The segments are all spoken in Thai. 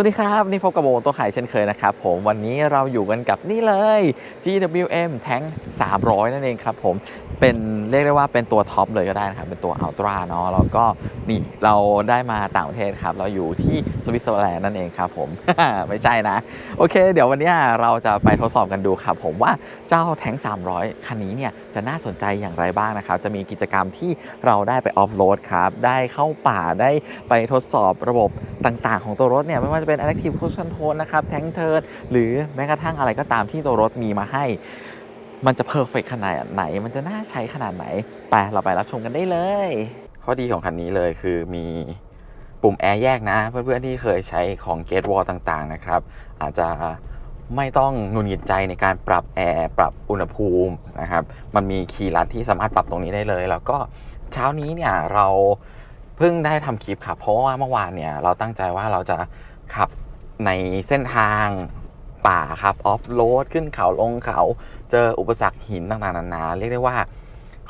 วัสดีครับ นี่พบกับโบตัวขายเช่นเคยนะครับผมวันนี้เราอยู่กันกับนี่เลย GWM Tank 300 นั่นเองครับผม เป็นเรียกได้ว่าเป็นตัวท็อปเลยก็ได้นะครับ เป็นตัวอัลตร้าเนาะแล้วก็นี่เราได้มาต่างประเทศครับ เราอยู่ที่สวิตเซอร์แลนด์นั่นเองครับผม ไม่ใช่นะ โอเค เดี๋ยววันนี้เราจะไปทดสอบกันดูครับ ผมว่าเจ้าแทง300 คันนี้เนี่ยจะน่าสนใจอย่างไรบ้างนะครับ จะมีกิจกรรมที่เราได้ไปออฟโรดครับ ได้เข้าป่าได้ไปทดสอบระบบต่างๆ ของตัวรถเนี่ยไม่ว่าจะเป็น Adaptive Cruise Control นะครับแทงเทิร์นหรือแม้กระทั่งอะไรก็ตามที่ตัวรถมีมาให้ มันจะเพอร์เฟกขนาดไหน มันจะน่าใช้ขนาดไหน ไปเราไปรับชมกันได้เลย ข้อดีของคันนี้เลยคือมีปุ่มแอร์แยกนะ เพื่อนๆที่เคยใช้ของ Gate Wall ต่างๆนะครับ อาจจะไม่ต้องงุนหงิดใจในการปรับแอร์ปรับอุณหภูมินะครับ มันมีคีย์ลัดที่สามารถปรับตรงนี้ได้เลย แล้วก็เช้านี้เนี่ยเราเพิ่งได้ทำคลิปครับเพราะว่าเมื่อวานเนี่ยเราตั้งใจว่าเราจะขับในเส้นทางป่าครับออฟโรดขึ้นเขาลงเขา เจออุปสรรคหินต่างๆนานาเรียกได้ว่า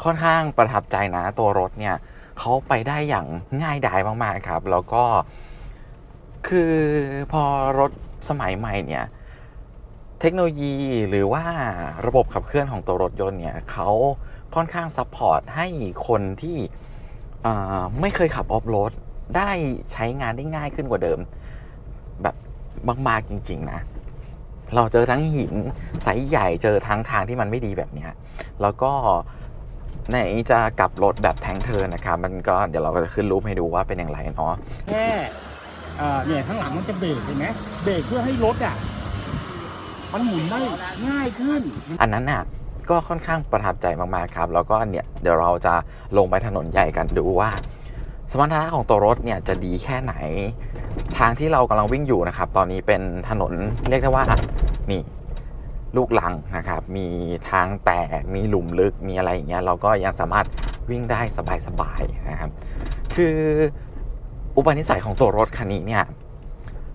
ค่อนข้างประทับใจนะตัวรถเนี่ยเขาไปได้อย่างง่ายดายมากๆครับ แล้วก็คือพอรถสมัยใหม่เนี่ยเทคโนโลยีหรือว่าระบบขับเคลื่อนของตัวรถยนต์เนี่ยเขาค่อนข้างซัพพอร์ตให้คนที่ไม่เคยขับออฟโรดได้ใช้งานได้ง่ายขึ้นกว่าเดิม แบบมาก ๆ จริง ๆ นะ เราเจอทั้งหินไซส์ใหญ่เจอทั้งทางที่มันไม่ดีแบบเนี้ยแล้วก็ไหนจะกลับรถแบบแทงเทิร์นนะครับมันก็เดี๋ยวเราก็จะขึ้นรูปให้ดูว่าเป็นอย่างไรเนาะแค่เอ่อเนี่ยข้างหลังมันจะเบรกเห็นไหมเบรกเพื่อให้รถอะมันหมุนได้ง่ายขึ้น อันนั้นน่ะก็ค่อนข้างประทับใจมากๆครับ แล้วก็เนี่ยเดี๋ยวเราจะลงไปถนนใหญ่กันดูว่า สมรรถนะของตัวรถเนี่ยจะดีแค่ไหน ทางที่เรากำลังวิ่งอยู่นะครับ ตอนนี้เป็นถนนเรียกได้ว่านี่ลูกลังนะครับ มีทางแตกมีหลุมลึกมีอะไรอย่างเงี้ยเราก็ยังสามารถวิ่งได้สบายๆนะครับ คืออุปนิสัยของตัวรถคันนี้เนี่ย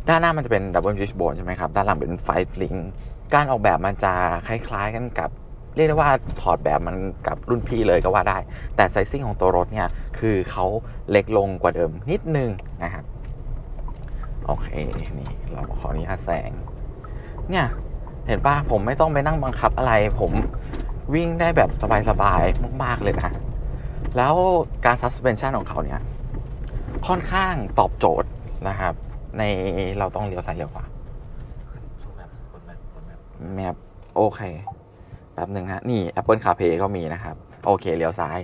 ด้านหน้ามันจะเป็นดับเบิลฟิชโบนใช่ไหมครับ ด้านหลังเป็นไฟลิงการออกแบบมันจะคล้าย ๆกันกับ เรียกได้ว่าถอดแบบมันกับรุ่นพี่เลยก็ว่าได้ แต่ไซซิ่งของตัวรถเนี่ยคือเขาเล็กลงกว่าเดิมนิดนึงนะครับ โอเค นี่ เราขออนุญาตแซงเนี่ย เห็นป่ะผมไม่ต้องไปนั่งบังคับอะไร ผมวิ่งได้แบบสบายๆ มาก ๆ เลยนะ แล้วการ suspension ของเขาเนี่ย ค่อนข้างตอบโจทย์นะครับ ในเราต้องเลี้ยวซ้ายเลี้ยวขวาแมปโอเค แป๊บหนึ่งนะ นี่ Apple CarPlay ก็มีนะครับ โอเค เลี้ยวซ้าย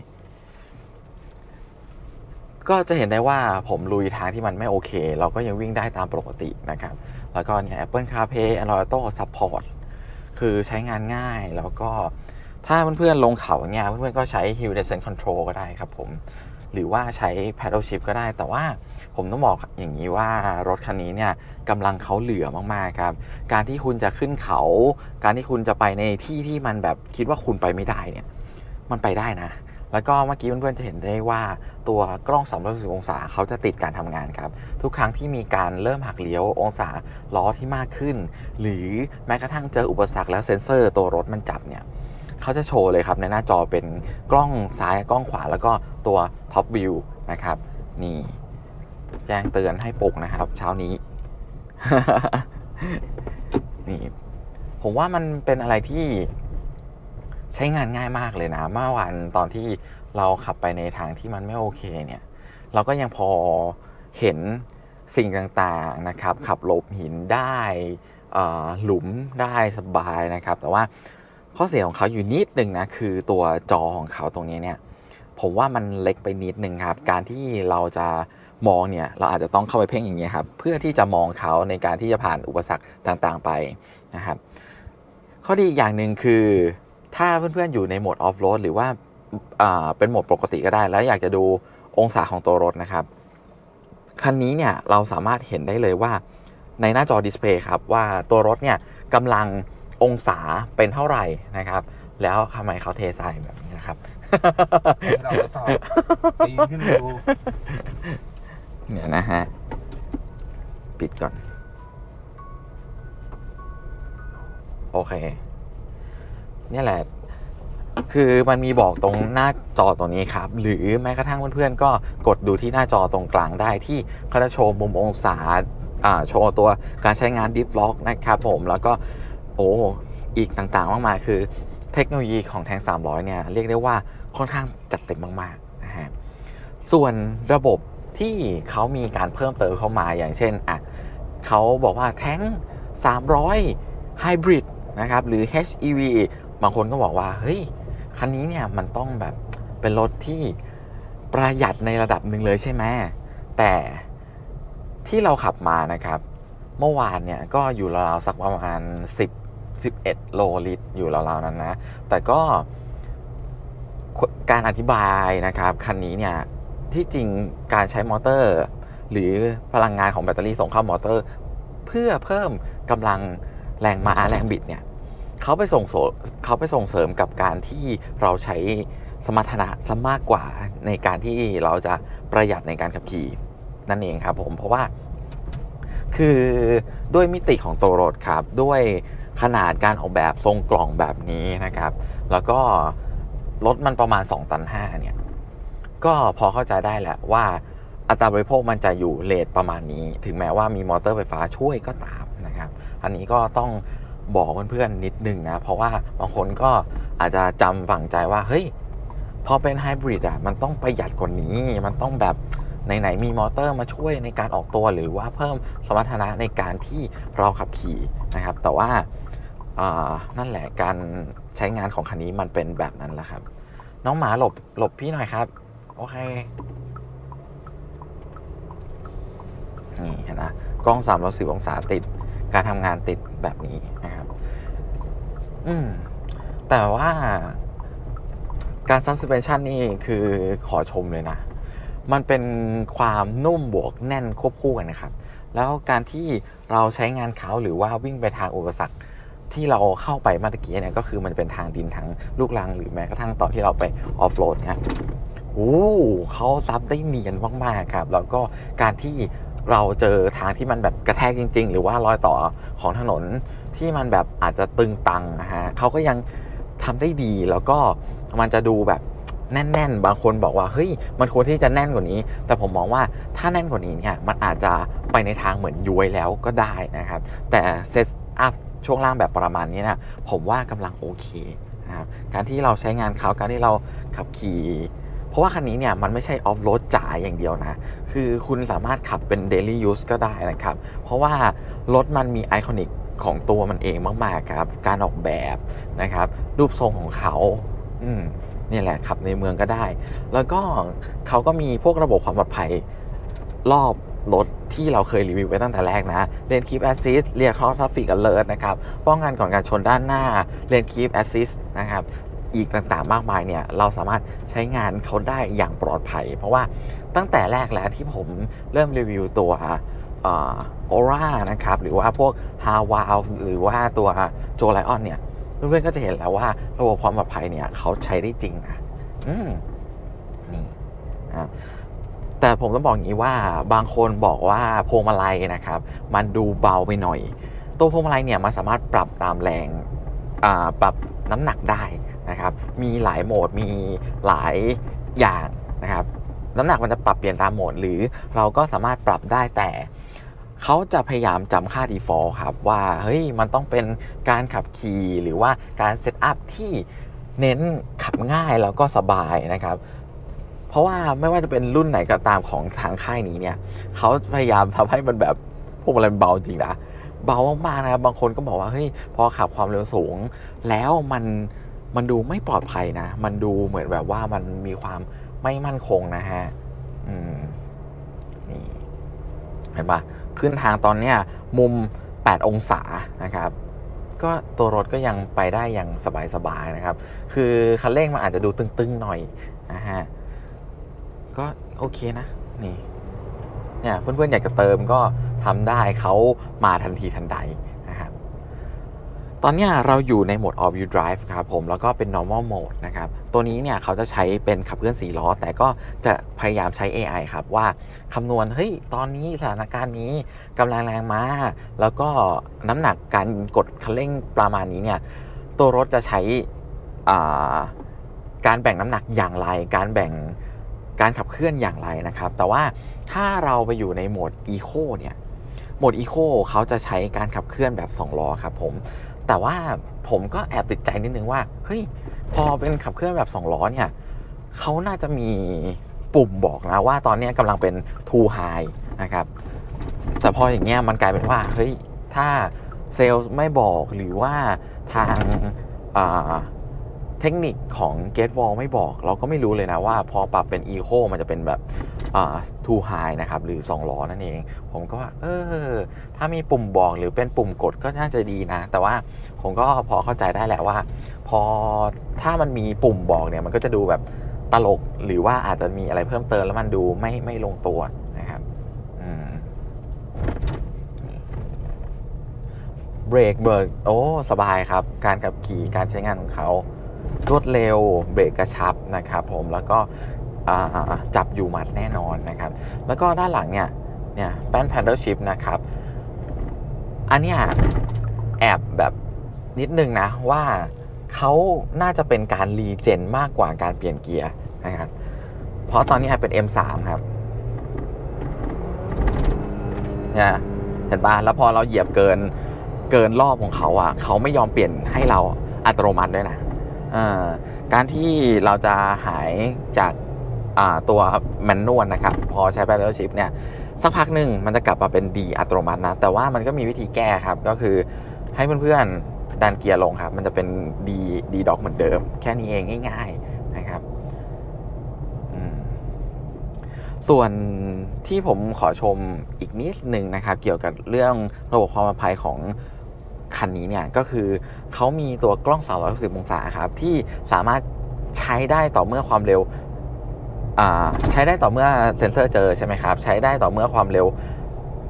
ก็จะเห็นได้ว่าผมลุยทางที่มันไม่โอเค เราก็ยังวิ่งได้ตามปกตินะครับ แล้วก็เนี่ย Apple CarPlay Android Auto Support คือใช้งานง่ายแล้วก็ถ้าเพื่อนๆลงเขาเนี่ยเพื่อนๆก็ใช้ Hill Descent Control ก็ได้ครับผม หรือว่าใช้ Paddle Shift ก็ได้ แต่ว่าผมต้องบอกอย่างนี้ว่ารถคันนี้เนี่ยกำลังเขาเหลือมากๆครับ การที่คุณจะขึ้นเขา การที่คุณจะไปในที่ที่มันแบบคิดว่าคุณไปไม่ได้เนี่ย มันไปได้นะ แล้วก็เมื่อกี้เพื่อนๆจะเห็นได้ว่าตัวกล้อง 360 องศาเขาจะติดการทำงานครับ ทุกครั้งที่มีการเริ่มหักเลี้ยวองศาล้อที่มากขึ้น หรือแม้กระทั่งเจออุปสรรคแล้วเซ็นเซอร์ตัวรถมันจับเนี่ยเขาจะโชว์เลยครับในหน้าจอเป็นกล้องซ้ายกล้องขวาแล้วก็ตัวท็อปวิวนะครับนี่แจ้งเตือนให้ปลุกนะครับ เช้านี้ นี่ ผมว่ามันเป็นอะไรที่ ใช้งานง่ายมากเลยนะเมื่อวันตอนที่เราขับไปในทางที่มันไม่โอเคเนี่ยเราก็ยังพอเห็นสิ่งต่างๆนะครับ ขับหลบหินได้หลุมได้สบายนะครับ แต่ว่าข้อเสียของเขาอยู่นิดหนึ่งนะคือตัวจอของเขาตรงนี้เนี่ยผมว่ามันเล็กไปนิดนึงครับ การที่เราจะมองเนี่ยเราอาจจะต้องเข้าไปเพ่งอย่างเงี้ยครับเพื่อที่จะมองเขาในการที่จะผ่านอุปสรรคต่างๆไปนะครับ ข้อดีอีกอย่างหนึ่งคือ ถ้าเพื่อนๆอยู่ในโหมดออฟโรดหรือว่าอ่าเป็นโหมดปกติก็ได้ แล้วอยากจะดูองศาของตัวรถนะครับ คันนี้เนี่ยเราสามารถเห็นได้เลยว่าในหน้าจอดิสเพย์ครับว่าตัวรถเนี่ยกำลังองศาเป็นเท่าไหร่นะครับ แล้วทำไมเขาเททรายแบบนี้นะครับให้เราทดสอบปีนขึ้นมาดูเนี่ยนะฮะ ปิดก่อน โอเค เนี่ยแหละ คือมันมีบอกตรงหน้าจอตรงนี้ครับ หรือแม้กระทั่งเพื่อนๆก็กดดูที่หน้าจอตรงกลางได้ที่เขาจะโชว์มุมองศาโชว์ตัวการใช้งาน Deep Lock นะครับผมแล้วก็โอ้อีกต่างๆมากมายคือเทคโนโลยีของแทง 300 เนี่ย เรียกได้ว่าค่อนข้างจัดเต็มมากๆนะฮะส่วนระบบที่เขามีการเพิ่มเติมเข้ามาอย่างเช่นอะเขาบอกว่าแทง 300 Hybrid นะครับ หรือ HEV บางคนก็บอกว่าเฮ้ยคันนี้เนี่ยมันต้องแบบเป็นรถที่ประหยัดในระดับหนึ่งเลยใช่ไหมแต่ที่เราขับมานะครับ เมื่อวานเนี่ยก็อยู่ราวๆสักประมาณ 10 11 โลลิตร อยู่ราวๆนั้นนะ แต่ก็การอธิบายนะครับคันนี้เนี่ยที่จริงการใช้มอเตอร์ หรือพลังงานของแบตเตอรี่ส่งเข้ามอเตอร์ เพื่อเพิ่มกำลังแรงม้าแรงบิดเนี่ย เขาไปส่งเขาไปส่งเสริมกับการที่เราใช้สมรรถนะซะมากกว่าในการที่เราจะประหยัดในการขับขี่นั่นเองครับผมเพราะว่า คือด้วยมิติของตัวรถครับ ด้วยขนาดการออกแบบทรงกล่องแบบนี้นะครับ แล้วก็รถมันประมาณ 2 ตัน5เนี่ย ก็พอเข้าใจได้แหละว่าอัตราบริโภคมันจะอยู่เลทประมาณนี้ ถึงแม้ว่ามีมอเตอร์ไฟฟ้าช่วยก็ตามนะครับ อันนี้ก็ต้อง บอกเพื่อนๆนิดนึงนะ เพราะว่าบางคนก็อาจจะจำฝังใจว่าเฮ้ยพอเป็นไฮบริดอะมันต้องประหยัดกว่านี้ มันต้องแบบไหนๆมีมอเตอร์มาช่วยในการออกตัวหรือว่าเพิ่มสมรรถนะในการที่เราขับขี่นะครับ แต่ว่าอ่านั่นแหละการใช้งานของคันนี้มันเป็นแบบนั้นแหละครับ น้องหมาหลบหลบพี่หน่อยครับ โอเคนี่เห็นนะกล้อง 3 6 0 องศาติด การทำงานติดแบบนี้นะครับ อืมแต่ว่าการ suspension นี่คือขอชมเลยนะ มันเป็นความนุ่มบวกแน่นควบคู่กันนะครับ แล้วการที่เราใช้งานเขาหรือว่าวิ่งไปทางอุปสรรคที่เราเข้าไปเมื่อตะกี้เนี่ยก็คือมันเป็นทางดินทั้งลูกรังหรือแม้กระทั่งตอนที่เราไปออฟโรดเนี่ยโอ้เขาซับได้เนียนมากๆครับ แล้วก็การที่ เราเจอทางที่มันแบบกระแทกจริง ๆ หรือว่ารอยต่อของถนนที่มันแบบอาจจะตึงตังนะฮะเขาก็ยังทำได้ดีแล้วก็มันจะดูแบบแน่น ๆ บางคนบอกว่าเฮ้ยมันควรที่จะแน่นกว่านี้ แต่ผมมองว่าถ้าแน่นกว่านี้เนี่ยมันอาจจะไปในทางเหมือนย้วยแล้วก็ได้นะครับ แต่เซตอัพช่วงล่างแบบประมาณนี้นะผมว่ากำลังโอเคนะครับการที่เราใช้งานเขาการที่เราขับขี่ เพราะว่าคันนี้เนี่ยมันไม่ใช่ออฟโรดจ๋าอย่างเดียวนะ คือคุณสามารถขับเป็นเดลี่ยูสก็ได้นะครับ เพราะว่ารถมันมีไอคอนิกของตัวมันเองมากๆครับ การออกแบบนะครับ รูปทรงของเขาอืมนี่แหละขับในเมืองก็ได้ แล้วก็เขาก็มีพวกระบบความปลอดภัยรอบรถที่เราเคยรีวิวไว้ตั้งแต่แรกนะเลนคีปแอสซิสเรียกคอร์ทราฟิกอเลอร์นะครับ ป้องกันก่อนการชนด้านหน้าเลนคีปแอสซิสนะครับ อีกต่างๆ มากมายเนี่ยเราสามารถใช้งานเขาได้อย่างปลอดภัย เพราะว่าตั้งแต่แรกแล้วที่ผมเริ่มรีวิวตัวออร่านะครับ หรือว่าพวกฮาวาลหรือว่าตัวโจไลออนเนี่ยเพื่อนๆก็จะเห็นแล้วว่าระบบความปลอดภัยเนี่ยเขาใช้ได้จริงนะอืมนี่นะครับแต่ผมต้องบอกอย่างนี้ว่าบางคนบอกว่าพวงมาลัยนะครับ มันดูเบาไปหน่อย ตัวพวงมาลัยเนี่ยมันสามารถปรับตามแรงปรับน้ำหนักได้ นะครับ มีหลายโหมด มีหลายอย่างนะครับ น้ำหนักมันจะปรับเปลี่ยนตามโหมด หรือเราก็สามารถปรับได้แต่เขาจะพยายามจำค่า default ครับ ว่าเฮ้ยมันต้องเป็นการขับขี่หรือว่าการเซตอัพที่เน้นขับง่ายแล้วก็สบายนะครับ เพราะว่าไม่ว่าจะเป็นรุ่นไหนก็ตามของทางค่ายนี้เนี่ยเขาพยายามทำให้มันแบบพวกมันเบาจริงนะเบามากๆนะครับบางคนก็บอกว่าเฮ้ยพอขับความเร็วสูง แล้วมัน มันดูไม่ปลอดภัยนะ มันดูเหมือนแบบว่ามันมีความไม่มั่นคงนะฮะอืมนี่เห็นปะขึ้นทางตอนเนี้ยมุม 8 องศานะครับ ก็ตัวรถก็ยังไปได้อย่างสบายๆนะครับ คือคันเร่งมันอาจจะดูตึงๆหน่อยนะฮะก็โอเคนะ นี่เนี่ยเพื่อนๆอยากจะเติมก็ทำได้เขามาทันทีทันใด ตอนนี้เราอยู่ในโหมด all wheel drive ครับผมแล้วก็เป็น normal mode นะครับ ตัวนี้เนี่ยเขาจะใช้เป็นขับเคลื่อน4ล้อ แต่ก็จะพยายามใช้ AI ครับ ว่าคำนวณเฮ้ยตอนนี้สถานการณ์นี้กำลังแรงม้า แล้วก็น้ำหนักการกดคันเร่งประมาณนี้เนี่ยตัวรถจะใช้การแบ่งน้ำหนักอย่างไร การแบ่งการขับเคลื่อนอย่างไรนะครับ แต่ว่าถ้าเราไปอยู่ในโหมด Eco เนี่ยโหมดอีโคเขาจะใช้การขับเคลื่อนแบบ 2 ล้อครับผม แต่ว่าผมก็แอบติดใจนิดนึงว่า เฮ้ย พอเป็นขับเคลื่อนแบบ2ล้อเนี่ยเขาน่าจะมีปุ่มบอกนะว่าตอนนี้กำลังเป็น too high นะครับ แต่พออย่างเงี้ยมันกลายเป็นว่า เฮ้ย ถ้าเซลล์ไม่บอกหรือว่าทางเทคนิคของ Gate Wall ไม่บอก เราก็ไม่รู้เลยนะว่าพอปรับเป็น Eco มันจะเป็นแบบ อ่า too high นะครับหรือ2ล้อนั่นเอง ผมก็ว่าเออถ้ามีปุ่มบอกหรือเป็นปุ่มกดก็น่าจะดีนะ แต่ว่าผมก็พอเข้าใจได้แหละว่า พอถ้ามันมีปุ่มบอกเนี่ยมันก็จะดูแบบตลกหรือว่าอาจจะมีอะไรเพิ่มเติมแล้วมันดูไม่ไม่ลงตัวนะครับเบรกเบิร์กโอ้สบายครับ การขับขี่การใช้งานของเขารวดเร็วเบรกกระชับนะครับผมแล้วก็ จับอยู่หมัดแน่นอนนะครับ แล้วก็ด้านหลังเนี่ยเนี่ยแป้น paddle shift นะครับ อันเนี้ยแอบแบบนิดนึงนะว่าเขาน่าจะเป็นการรีเจนมากกว่าการเปลี่ยนเกียร์นะครับ เพราะตอนนี้เป็น M3 ครับเนี่ยเห็นปะแล้วพอเราเหยียบเกินเกินรอบของเขาอะเขาไม่ยอมเปลี่ยนให้เราอัตโนมัติด้วยนะการที่เราจะหายจาก ตัวแมนนวลนะครับ พอใช้ paddle shift เนี่ย สักพักหนึ่งมันจะกลับมาเป็นดีอัตโนมัตินะ แต่ว่ามันก็มีวิธีแก้ครับ ก็คือให้เพื่อนๆดันเกียร์ลงครับ มันจะเป็นดีดีด็อกเหมือนเดิม แค่นี้เองง่ายๆนะครับส่วนที่ผมขอชมอีกนิดหนึ่งนะครับ เกี่ยวกับเรื่องระบบความปลอดภัยของคันนี้เนี่ยก็คือเขามีตัวกล้อง 360 องศาครับ ที่สามารถใช้ได้ต่อเมื่อความเร็ว ใช้ได้ต่อเมื่อเซ็นเซอร์เจอใช่ไหมครับ ใช้ได้ต่อเมื่อความเร็ว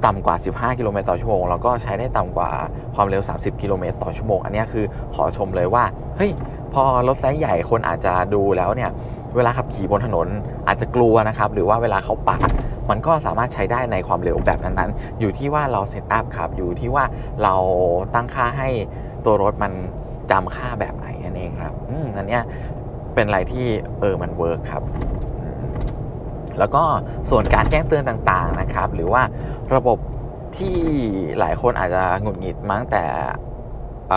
ต่ำกว่า 15 กิโลเมตรต่อชั่วโมง แล้วก็ใช้ได้ต่ำกว่าความเร็ว 30 กิโลเมตรต่อชั่วโมง อันนี้คือขอชมเลยว่า เฮ้ย พอรถไซส์ใหญ่คนอาจจะดูแล้วเนี่ย เวลาขับขี่บนถนนอาจจะกลัวนะครับ หรือว่าเวลาเขาปาด มันก็สามารถใช้ได้ในความเร็วแบบนั้นๆ อยู่ที่ว่าเราเซตอัพครับ อยู่ที่ว่าเราตั้งค่าให้ตัวรถมันจำค่าแบบไหนนั่นเองครับ อืมอันนี้เป็นอะไรที่เออ มันเวิร์กครับ แล้วก็ส่วนการแจ้งเตือนต่างๆนะครับ หรือว่าระบบที่หลายคนอาจจะหงุดหงิดมั้งแต่อ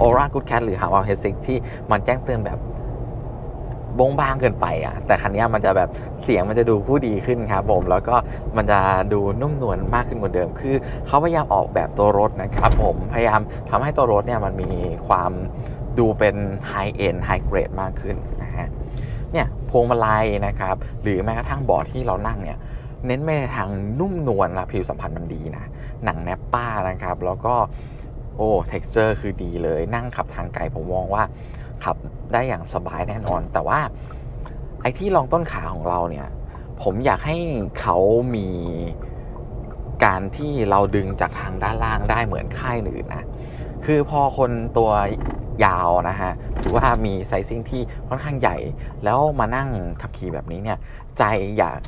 อรากูดแคทหรือฮาวาเฮซิกที่มันแจ้งเตือนแบบบงบางเกินไปอะ แต่คันนี้มันจะแบบเสียงมันจะดูผู้ดีขึ้นครับผม แล้วก็มันจะดูนุ่มนวลมากขึ้นกว่าเดิม คือเขาพยายามออกแบบตัวรถนะครับผม พยายามทำให้ตัวรถเนี่ยมันมีความดูเป็นไฮเอ็นไฮเกรดมากขึ้น เนี่ยพวงมาลัยนะครับ หรือแม้กระทั่งเบาะที่เรานั่งเนี่ยเน้นไปในทางนุ่มนวลนะผิวสัมผัสมันดีนะ หนังแนปป้านะครับ แล้วก็โอ้เท็กซ์เจอร์คือดีเลย นั่งขับทางไกลผมมองว่า ขับได้อย่างสบายแน่นอน แต่ว่าไอ้ที่รองต้นขาของเราเนี่ย ผมอยากให้เขามีการที่เราดึงจากทางด้านล่างได้เหมือนค่ายอื่นนะ คือพอคนตัวยาวนะฮะหรือว่ามีไซซิ่งที่ค่อนข้างใหญ่ แล้วมานั่งขับขี่แบบนี้เนี่ย ใจอยาก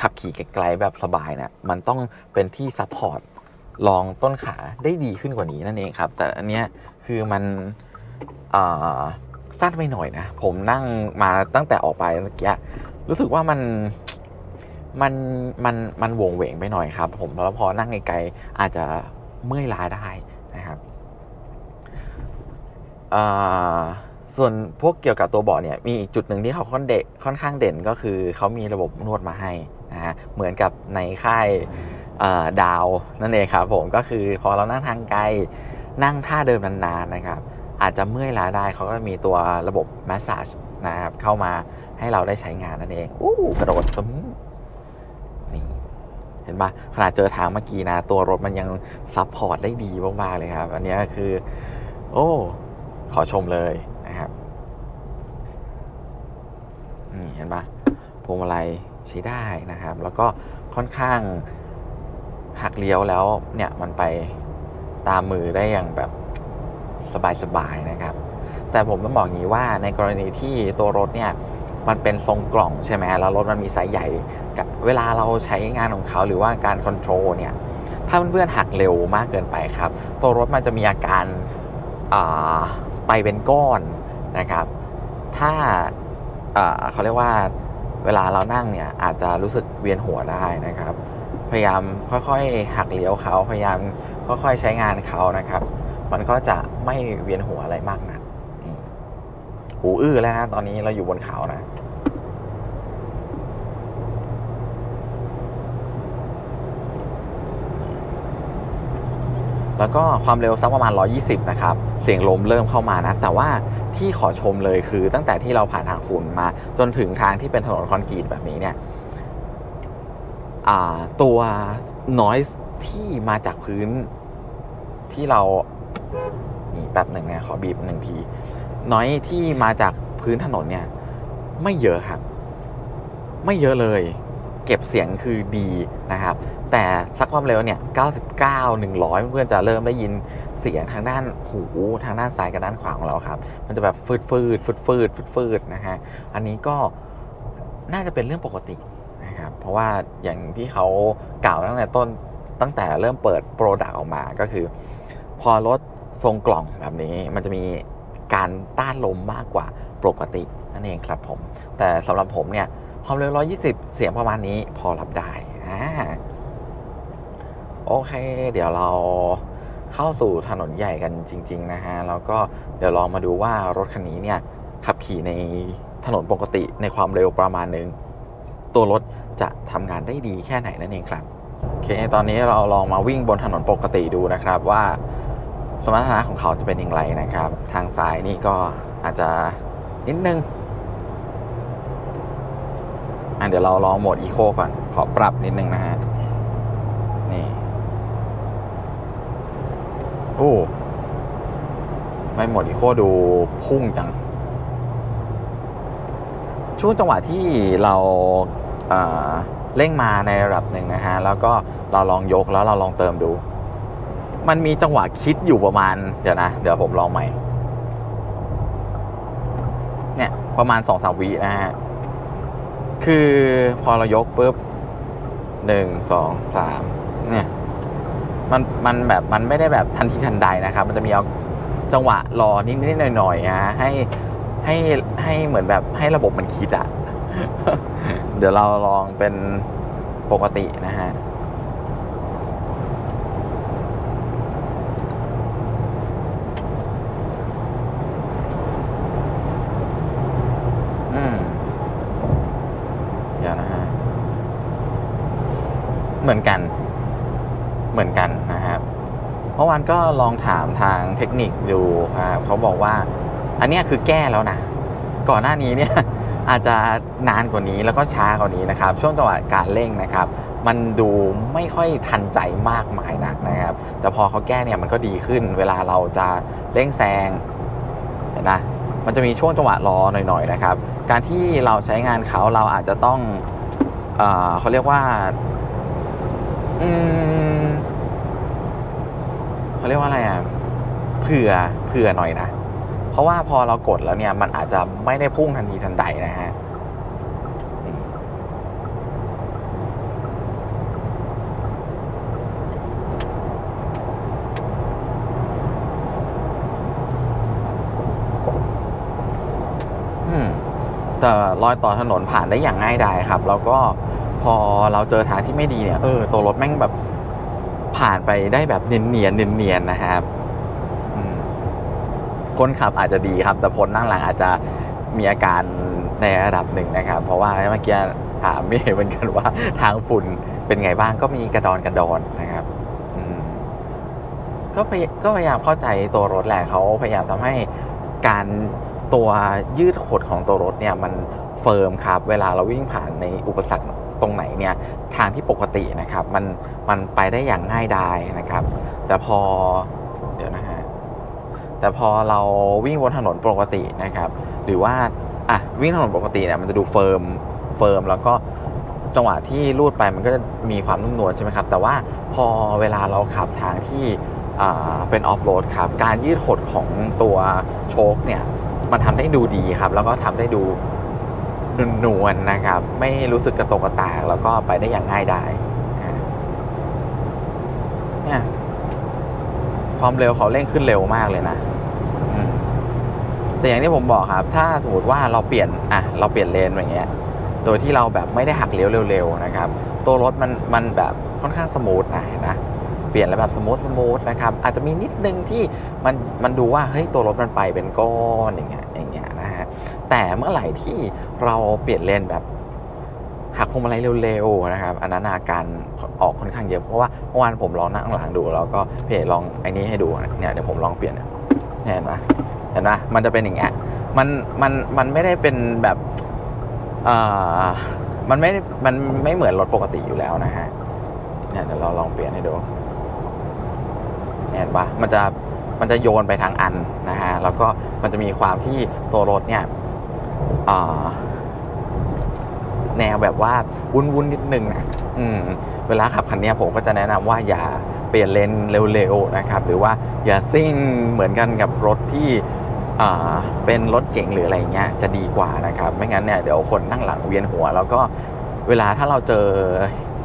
ขับขี่ไกลๆแบบสบายนะมันต้องเป็นที่ซัพพอร์ตรองต้นขาได้ดีขึ้นกว่านี้นั่นเองครับ แต่อันเนี้ยคือมันสั้นไปหน่อยนะ ผมนั่งมาตั้งแต่ออกไปเมื่อกี้รู้สึกว่ามันมันมันมันวงเวงไปหน่อยครับ ผมแล้วพอนั่งไกลๆอาจจะเมื่อยล้าได้นะครับ ส่วนพวกเกี่ยวกับตัวเบาะเนี่ยมีอีกจุดหนึ่งที่เขาค่อนเดค่อนข้างเด่นก็คือเขามีระบบนวดมาให้นะฮะเหมือนกับในค่ายดาวนั่นเองครับผมก็คือพอเรานั่งทางไกลนั่งท่าเดิมนานๆนะครับอาจจะเมื่อยล้าได้เขาก็มีตัวระบบแมสซาจนะครับเข้ามาให้เราได้ใช้งานนั่นเองอู้กระโดดตึ้มนี่เห็นปะขนาดเจอทางเมื่อกี้นะ ตัวรถมันยังซับพอร์ตได้ดีมากๆเลยครับ อันนี้คือ โอ้ ขอชมเลยนะครับนี่เห็นปะพวงมาลัยใช้ได้นะครับ แล้วก็ค่อนข้างหักเลี้ยวแล้วเนี่ยมันไปตามมือได้อย่างแบบสบายๆนะครับ แต่ผมต้องบอกอย่างนี้ว่าในกรณีที่ตัวรถเนี่ยมันเป็นทรงกล่องใช่ไหมแล้วรถมันมีไซส์ใหญ่กับเวลาเราใช้งานของเขาหรือว่าการคอนโทรลเนี่ยถ้าเพื่อนๆหักเร็วมากเกินไปครับ ตัวรถมันจะมีอาการอ่า ไปเป็นก้อนนะครับ ถ้าเขาเรียกว่าเวลาเรานั่งเนี่ยอาจจะรู้สึกเวียนหัวได้นะครับ พยายามค่อยๆ หักเลี้ยวเขาพยายามค่อยๆใช้งานเขานะครับ มันก็จะไม่เวียนหัวอะไรมากนักหูอื้อแล้วนะตอนนี้เราอยู่บนเขานะ แล้วก็ความเร็วสักประมาณ 120 นะครับ เสียงลมเริ่มเข้ามานะ แต่ว่าที่ขอชมเลยคือตั้งแต่ที่เราผ่านทางฝุ่นมาจนถึงทางที่เป็นถนนคอนกรีตแบบนี้เนี่ยตัว noise ที่มาจากพื้นที่เรานี่แป๊บหนึ่งนะขอบีบหนึ่งที noise ที่มาจากพื้นถนนเนี่ย ไม่เยอะครับ ไม่เยอะเลย เก็บเสียงคือดีนะครับ แต่สักความเร็วเนี่ย 99 100 เพื่อนจะเริ่มได้ยินเสียงทางด้านหูทางด้านซ้ายกับด้านขวาของเราครับ มันจะแบบฟืดฟืดฟืดฟืดฟืดฟืดนะฮะ อันนี้ก็น่าจะเป็นเรื่องปกตินะครับ เพราะว่าอย่างที่เขากล่าวตั้งแต่ต้นตั้งแต่เริ่มเปิดโปรดักต์ออกมาก็คือ พอรถทรงกล่องแบบนี้มันจะมีการต้านลมมากกว่าปกตินั่นเองครับผม แต่สำหรับผมเนี่ย ความเร็ว 120 เสียงประมาณนี้พอรับได้อ่าโอเค เดี๋ยวเราเข้าสู่ถนนใหญ่กันจริง ๆ นะฮะ แล้วก็เดี๋ยวลองมาดูว่ารถคันนี้เนี่ย ขับขี่ในถนนปกติในความเร็วประมาณหนึ่งตัวรถจะทำงานได้ดีแค่ไหนนั่นเองครับโอเค ตอนนี้เราลองมาวิ่งบนถนนปกติดูนะครับว่าสมรรถนะของเขาจะเป็นอย่างไรนะครับ ทางซ้ายนี่ก็อาจจะนิดนึง อะเดี๋ยวเราลองโหมดอีโคก่อน ขอปรับนิดนึงนะฮะ นี่ โอ้ไม่โหมดอีโคดูพุ่งจัง ช่วงจังหวะที่เราเอ่อเร่งมาในระดับหนึ่งนะฮะ แล้วก็เราลองยกแล้วเราลองเติมดู มันมีจังหวะคิดอยู่ประมาณ เดี๋ยวนะ เดี๋ยวผมลองใหม่ เนี่ย ประมาณสองสามวินะฮะ คือพอเรายกปุ๊บหนึ่งสองสามเนี่ยมันมันแบบมันไม่ได้แบบทันทีทันใดนะครับ มันจะมีเอาจังหวะรอนิดนิดหน่อยหน่อยๆนะให้ให้ให้เหมือนแบบให้ระบบมันคิดอะเดี๋ยวเราลองเป็นปกตินะฮะ อืม เดี๋ยวนะฮะ เหมือนกันเหมือนกันนะครับเมื่อวานก็ลองถามทางเทคนิคดูครับเขาบอกว่า อันนี้คือแก้แล้วนะ ก่อนหน้านี้เนี่ยอาจจะนานกว่านี้แล้วก็ช้ากว่านี้นะครับ ช่วงจังหวะการเร่งนะครับ มันดูไม่ค่อยทันใจมากมายนักนะครับ แต่พอเขาแก้เนี่ยมันก็ดีขึ้น เวลาเราจะเร่งแซงเห็นนะมันจะมีช่วงจังหวะรอหน่อยๆนะครับ การที่เราใช้งานเขาเราอาจจะต้องเอเขาเรียกว่า อืมเขาเรียกว่าอะไรอะเผื่อเผื่อหน่อยนะ เพราะว่าพอเรากดแล้วเนี่ย มันอาจจะไม่ได้พุ่งทันทีทันใดนะฮะแต่รอยต่อถนนผ่านได้อย่างง่ายดายครับ แล้วก็ พอเราเจอทางที่ไม่ดีเนี่ยเออตัวรถแม่งแบบผ่านไปได้แบบเนียนๆเนียนๆนะครับคนขับอาจจะดีครับ แต่พลนั่งหลังอาจจะมีอาการในระดับหนึ่งนะครับ เพราะว่าเมื่อกี้ถามไม่เหมือนกันว่าทางฝุ่นเป็นไงบ้างก็มีกระดอนกระดอนนะครับก็พยก็พยายามเข้าใจตัวรถแหละเขาพยายามทำให้การตัวยืดหดของตัวรถเนี่ยมันเฟิร์มครับ เวลาเราวิ่งผ่านในอุปสรรค ตรงไหนเนี่ยทางที่ปกตินะครับมันมันไปได้อย่างง่ายดายนะครับ แต่พอเดี๋ยวนะฮะแต่พอเราวิ่งบนถนนปกตินะครับ หรือว่าอะวิ่งถนนปกติเนี่ยมันจะดูเฟิร์มเฟิร์มแล้วก็จังหวะที่ลูดไปมันก็จะมีความนุ่มนวลใช่ไหมครับ แต่ว่าพอเวลาเราขับทางที่เป็นออฟโรดครับ การยืดหดของตัวโชคเนี่ย มันทำได้ดูดีครับ แล้วก็ทำได้ดู นวลๆนะครับ ไม่รู้สึกกระตกกระตากแล้วก็ไปได้อย่างง่ายดายเนี่ยความเร็วเขาเร่งขึ้นเร็วมากเลยนะแต่อย่างที่ผมบอกครับ ถ้าสมมติว่าเราเปลี่ยนอะเราเปลี่ยนเลนอย่างเงี้ย โดยที่เราแบบไม่ได้หักเลี้ยวเร็วๆนะครับ ตัวรถมันมันแบบค่อนข้างสมูทนะเห็นนะเปลี่ยนแล้วแบบสมูทสมูทนะครับ อาจจะมีนิดนึงที่มันมันดูว่าเฮ้ยตัวรถมันไปเป็นก้อนอย่างเงี้ย แต่เมื่อไหร่ที่เราเปลี่ยนเลนแบบหักพวงมาลัยเร็วๆนะครับอันนั้นอาการออกค่อนข้างเยอะเพราะว่าเมื่อวานผมลองนั่งหลังดูแล้วก็เพจลองไอ้นี้ให้ดูเนี่ยเดี๋ยวผมลองเปลี่ยนเนี่ยเห็นปะเห็นปะมันจะเป็นอย่างเงี้ยมันมันมันไม่ได้เป็นแบบเอ่อมันไม่มันไม่เหมือนรถปกติอยู่แล้วนะฮะเนี่ยเดี๋ยวเราลองเปลี่ยนให้ดูเห็นปะมันจะมันจะโยนไปทางอันนะฮะแล้วก็มันจะมีความที่ตัวรถเนี่ย แนวแบบว่าวุ้นวุ้นๆนิดนึงนะอืมเวลาขับคันนี้ผมก็จะแนะนำว่าอย่าเปลี่ยนเลนเร็วๆนะครับ หรือว่าอย่าซิ่งเหมือนกันกับรถที่เป็นรถเก๋งหรืออะไรเงี้ยจะดีกว่านะครับ ไม่งั้นเนี่ยเดี๋ยวคนนั่งหลังเวียนหัว แล้วก็เวลาถ้าเราเจอ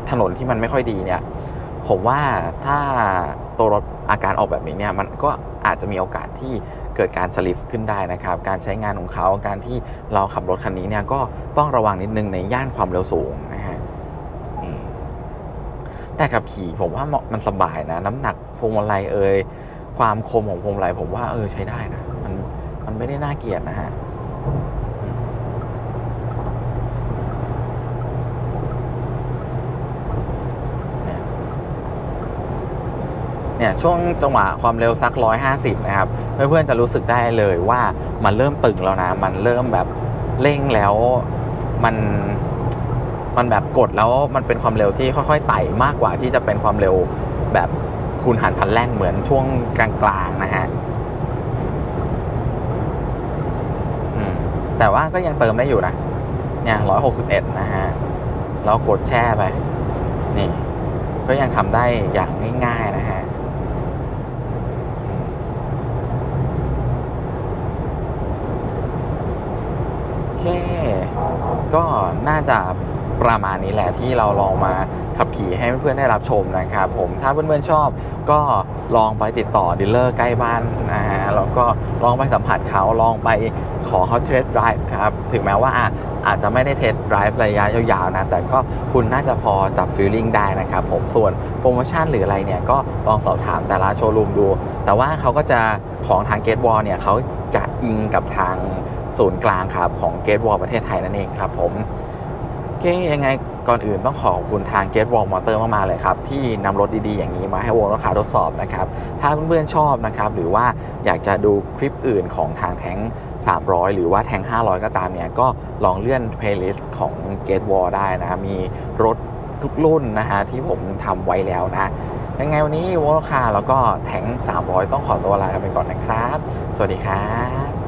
ถนนที่มันไม่ค่อยดีเนี่ย ผมว่าถ้าตัวรถอาการออกแบบนี้เนี่ยมันก็อาจจะมีโอกาสที่ เกิดการสลิปขึ้นได้นะครับ การใช้งานของเขาการที่เราขับรถคันนี้เนี่ยก็ต้องระวังนิดนึงในย่านความเร็วสูงนะฮะแต่ขับขี่ผมว่ามันสบายนะ น้ำหนักพวงมาลัยเอ่ยความคมของพวงมาลัยผมว่าเออใช้ได้นะ มันมันไม่ได้น่าเกลียดนะฮะ เนี่ยช่วงจังหวะความเร็วสัก 150 นะครับ เพื่อนๆจะรู้สึกได้เลยว่ามันเริ่มตึงแล้วนะ มันเริ่มแบบเร่งแล้วมันมันแบบกดแล้วมันเป็นความเร็วที่ค่อยๆไต่มากกว่าที่จะเป็นความเร็วแบบคูณหารพันแล่นเหมือนช่วงกลางๆนะฮะแต่ว่าก็ยังเติมได้อยู่นะ เนี่ย161นะฮะแล้วกดแช่ไป นี่ ก็ยังทำได้อย่างง่ายๆนะฮะ โอเค ก็น่าจะประมาณนี้แหละที่เราลองมาขับขี่ให้เพื่อนๆได้รับชมนะครับผมถ้าเพื่อนๆชอบก็ลองไปติดต่อดีลเลอร์ใกล้บ้านนะฮะแล้วก็ลองไปสัมผัสเขาลองไปขอเขาเทสไดรฟ์ครับถึงแม้ว่าอาจจะไม่ได้เทสไดรฟ์ระยะยาวๆนะแต่ก็คุณน่าจะพอจับฟีลลิ่งได้นะครับผมส่วนโปรโมชั่นหรืออะไรเนี่ยก็ลองสอบถามแต่ละโชว์รูมดู แต่ว่าเขาก็จะของทางเกตวอลเนี่ยเขาจะอิงกับทาง ศูนย์กลางครับของเกตวอลประเทศไทยนั่นเองครับผมโอเคยังไงก่อนอื่นต้องขอบคุณทาง Get Wall Motor มากๆเลยครับ ที่นำรถดีๆ อย่างนี้มาให้วงลูกค้าทดสอบนะครับ ถ้าเพื่อนๆชอบนะครับ หรือว่าอยากจะดูคลิปอื่นของทางแท้ง 300 หรือว่าแท้ง 500 ก็ตามเนี่ย ก็ลองเลื่อน playlist ของ Get Wall ได้นะ มีรถทุกรุ่นนะฮะที่ผมทำไว้แล้วนะ ยังไงวันนี้วงลูกค้าแล้วก็แท้ง 300 ต้องขอตัวลากันไปก่อนนะครับ สวัสดีครับ